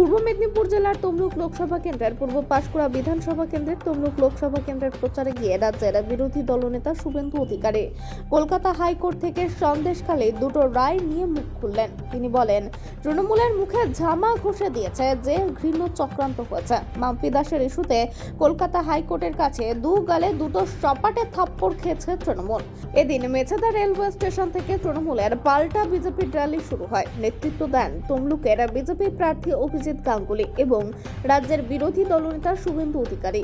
পূর্ব মেদিনীপুর জেলার তমলুক লোকসভা কেন্দ্রের, পূর্ব পাঁশকুড়া বিধানসভা কেন্দ্রের তমলুক লোকসভা কেন্দ্রের প্রচারে গিয়ে রাজ্যের বিরোধী দলনেতা শুভেন্দু অধিকারী কলকাতা হাইকোর্ট থেকে সন্দেশকালে দুটো রায় নিয়ে মুখ খুললেন। তিনি বলেন, তৃণমূলের মুখে ঝামা ঘষে দিয়েছে যে ঘৃণ্য চক্রান্ত হয়েছে। মাম্পি দাসের ইস্যুতে কলকাতা হাইকোর্টের কাছে দু গালে দুটো সপাটে থাপ্পড় খেয়েছে তৃণমূল। এদিন মেছেদা রেলওয়ে স্টেশন থেকে তৃণমূলের পাল্টা বিজেপির র্যালি শুরু হয়। নেতৃত্ব দেন তমলুকের বিজেপি প্রার্থী অভিজিৎ গাঙ্গুলি এবং রাজ্যের বিরোধী দলনেতা শুভেন্দু অধিকারী।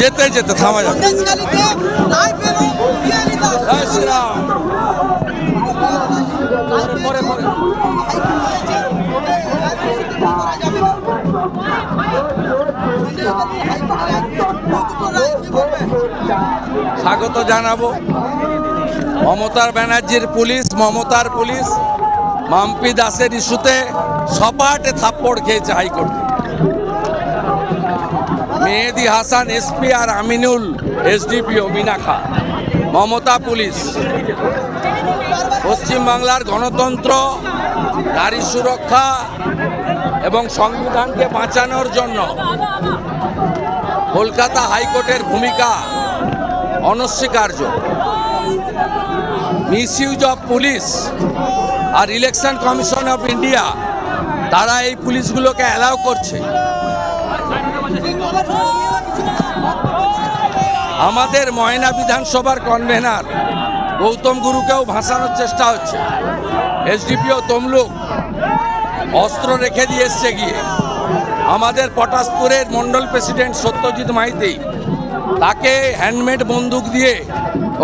যেতে যেতে, থামা স্বাগত জানাব। মমতার ব্যানার্জির পুলিশ, মমতার পুলিশ। মাম্পি দাসের ইস্যুতে সপাটে থাপ্পড় খেয়েছে high court. Mehedi Hasan, SP আর আমিনুল এসডিপিও মিনাখা মমতা পুলিশ। পশ্চিমবাংলার গণতন্ত্র, নারী সুরক্ষা এবং সংবিধানকে বাঁচানোর জন্য কলকাতা হাইকোর্টের ভূমিকা অনস্বীকার্য। মিসইউজ অফ পুলিশ আর ইলেকশন কমিশন অফ ইন্ডিয়া তারা এই পুলিশগুলোকে অ্যালাউ করছে। আমাদের ময়না বিধানসভার কনভেনার গৌতম গুরুকেও ভাসানোর চেষ্টা হচ্ছে। এসডিপিও তমলুক অস্ত্র রেখে দিয়ে এসছে গিয়ে। আমাদের পটাশপুরের মন্ডল প্রেসিডেন্ট সত্যজিৎ মাইতি, তাকে হ্যান্ডমেড বন্দুক দিয়ে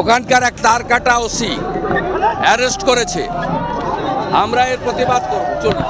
ওখানকার এক তার কাটা ওসি অ্যারেস্ট করেছে। আমরা এর প্রতিবাদ করব। চলুন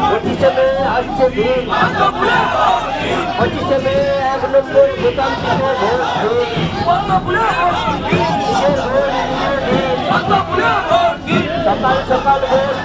পঁচিশে মে আসছে দিন পঁচিশে মে এক নম্বর বোতাম ভোট। সকাল সকাল ভোট